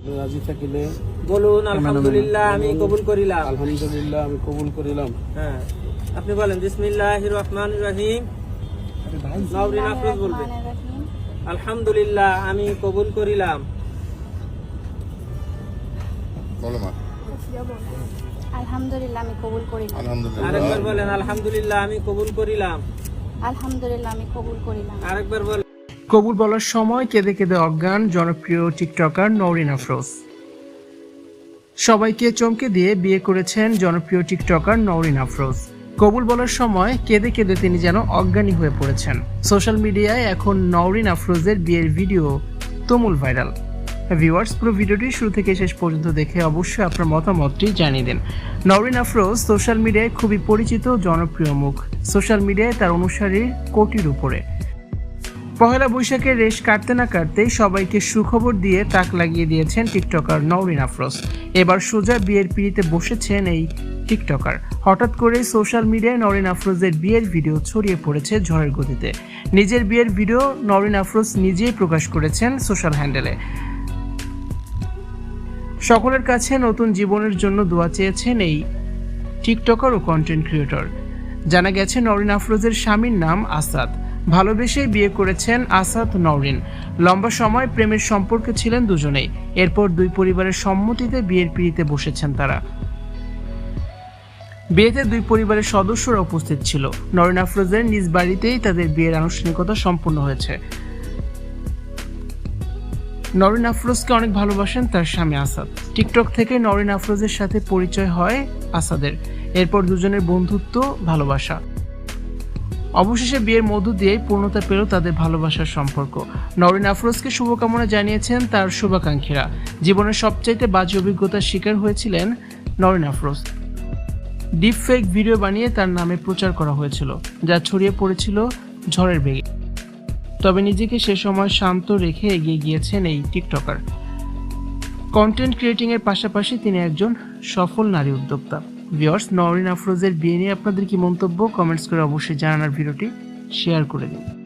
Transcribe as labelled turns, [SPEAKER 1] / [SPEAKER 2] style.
[SPEAKER 1] আপনি রাজি থাকিলে
[SPEAKER 2] বলুন আলহামদুলিল্লাহ আমি কবুল করিলাম।
[SPEAKER 1] আলহামদুলিল্লাহ আমি কবুল করিলাম।
[SPEAKER 2] হ্যাঁ আপনি বলেন বিসমিল্লাহ রহমান রহিম। নবরিন আফরোজ বলবেন আলহামদুলিল্লাহ আমি কবুল করিলাম।
[SPEAKER 3] বলো মা।
[SPEAKER 4] আলহামদুলিল্লাহ আমি কবুল করিলাম।
[SPEAKER 2] আরেকবার বলেন আলহামদুলিল্লাহ আমি কবুল করিলাম।
[SPEAKER 4] আলহামদুলিল্লাহ আমি কবুল করিলাম।
[SPEAKER 2] আরেকবার বলেন।
[SPEAKER 5] কবুল বলার সময় কেঁদে কেঁদে অজ্ঞান, জনপ্রিয় টিকটকার নওরিন আফরোজ। সবাইকে চমকে দিয়ে বিয়ে করেছেন জনপ্রিয় টিকটকার নওরিন আফরোজ। কবুল বলার সময় কেঁদে কেঁদে তিনি যেন অজ্ঞানী হয়ে পড়েছেন। সোশ্যাল মিডিয়ায় এখন নওরিন আফরোজের বিয়ের ভিডিও তুমুল ভাইরাল। ভিউয়ার্স, পুরো ভিডিওটি শুরু থেকে শেষ পর্যন্ত দেখে অবশ্যই আপনার মতামতটি জানিয়ে দিন। নওরিন আফরোজ সোশ্যাল মিডিয়ায় খুবই পরিচিত, জনপ্রিয় মুখ। সোশ্যাল মিডিয়ায় তার অনুসারী কোটির উপরে। পহেলা বৈশাখের রেশ কাটতে না কাটতেই সবাইকে সুখবর দিয়ে তাক লাগিয়ে দিয়েছেন টিকটকার নওরিন আফরোজ। এবার সোজা বিয়ের পিড়িতে বসেছেন এই টিকটকার। হঠাৎ করে সোশ্যাল মিডিয়ায় নরিন আফরোজের বিয়ের ভিডিও ছড়িয়ে পড়েছে ঝড়ের গতিতে। নিজের বিয়ের ভিডিও নরিন আফরোজ নিজেই প্রকাশ করেছেন সোশ্যাল হ্যান্ডেলে। সকলের কাছে নতুন জীবনের জন্য দোয়া চেয়েছেন এই টিকটকার ও কন্টেন্ট ক্রিয়েটর জানা গেছে নরিন আফরোজের স্বামীর নাম আসাদ। ভালোবেসেই বিয়ে করেছেন আসাদ নওরিন। লম্বা সময় প্রেমের সম্পর্কে ছিলেন দুজনেই। এরপর দুই পরিবারের সম্মতিতে বিয়ের পিড়িতে বসেছেন তারা। বিয়েতে দুই পরিবারের সদস্যরা উপস্থিত ছিল। নরিন আফরোজের নিজ বাড়িতেই তাদের বিয়ের আনুষ্ঠানিকতা সম্পন্ন হয়েছে। নরিন আফরোজকে অনেক ভালোবাসেন তার স্বামী আসাদ। টিকটক থেকে নরিন আফরোজের সাথে পরিচয় হয় আসাদের। এরপর দুজনের বন্ধুত্ব, ভালোবাসা। অবশেষে বিয়ের মধ্য দিয়েই পূর্ণতা পেল তাদের ভালোবাসার সম্পর্ক। নরিন আফরোজকে শুভকামনা জানিয়েছেন তার শুভাকাঙ্ক্ষীরা। জীবনের সবচাইতে বাজে অভিজ্ঞতার শিকার হয়েছিলেন Narin Afroz. Deep fake video বানিয়ে তার নামে প্রচার করা হয়েছিল, যা ছড়িয়ে পড়েছিল ঝড়ের বেগে। তবে নিজেকে সে সময় শান্ত রেখে এগিয়ে গিয়েছেন এই টিকটকার। কন্টেন্ট ক্রিয়েটিংয়ের পাশাপাশি তিনি একজন সফল নারী উদ্যোক্তা। ভিওর্স নরিন আফরোজের বিয়ে নিয়ে আপনাদের কি মন্তব্য? কমেন্টস করে অবশ্যই জানানোর ভিডিওটি শেয়ার করে দিন।